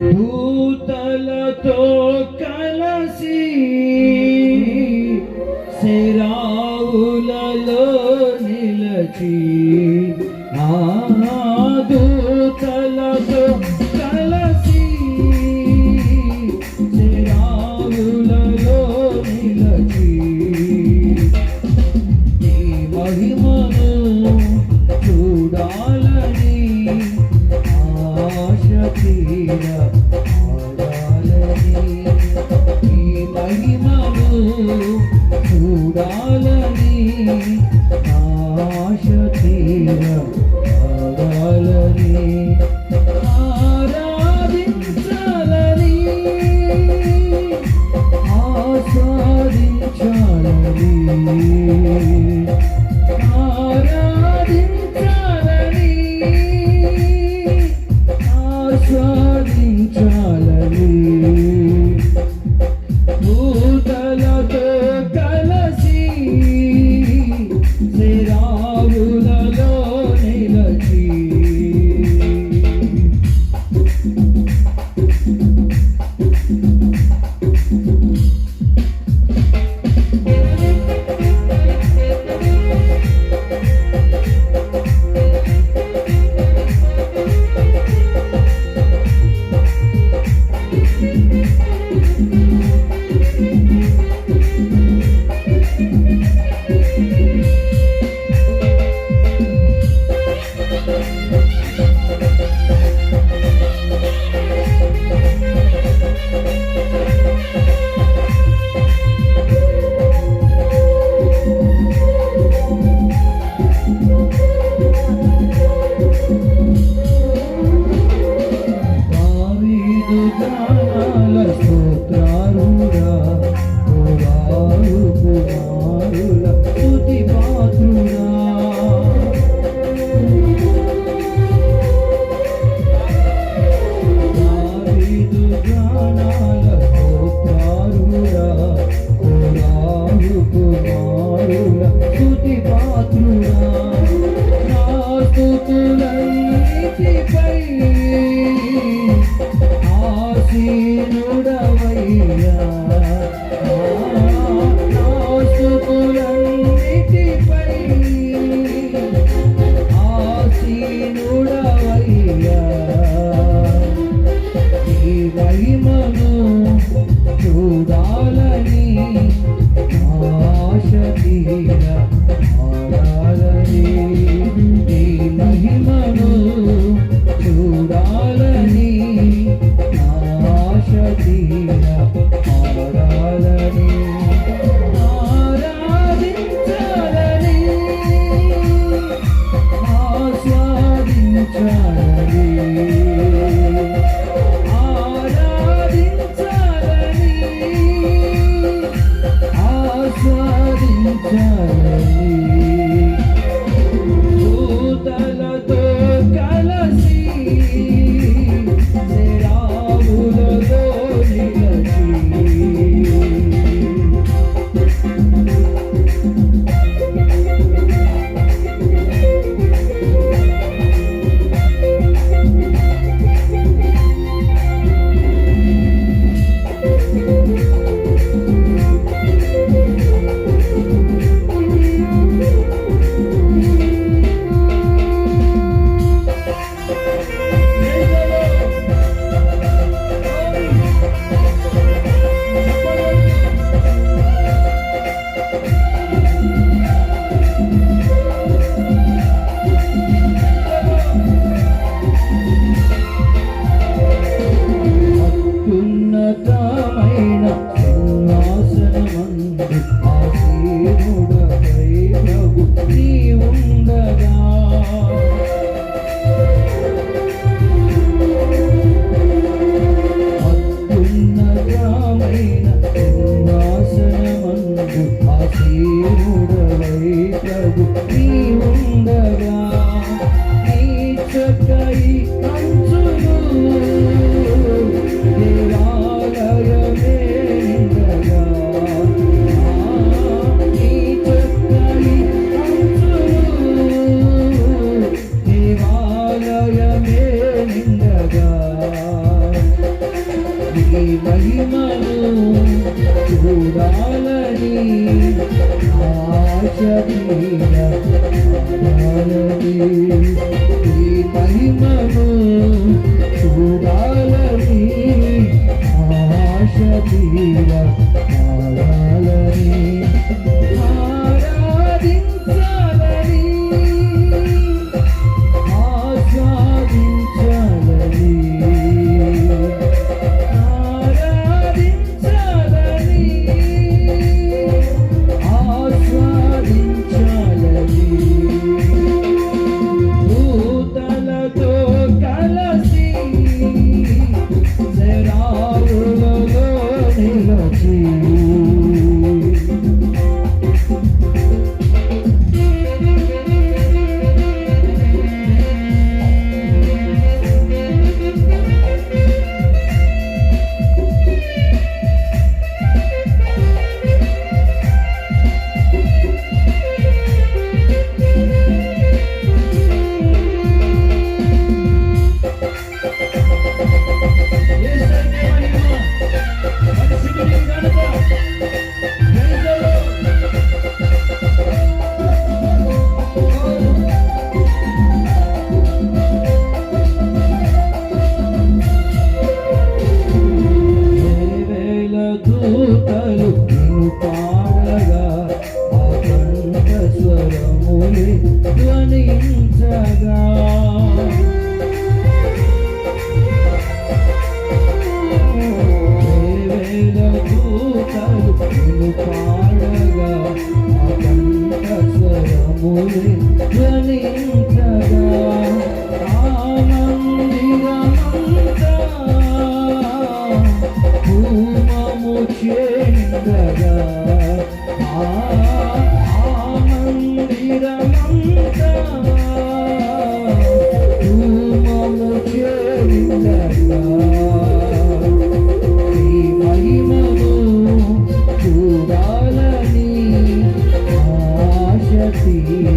దూతలతో కలసి శరావులలో నిలచి చూడాల? పాత్రుడా స్తుతి పాత్రుడా నా స్తుతులన్నిటి నీ మహిమను చూడాలని ఆచరించాలని నీ మహిమను చూడాలని ఆశ తీర see.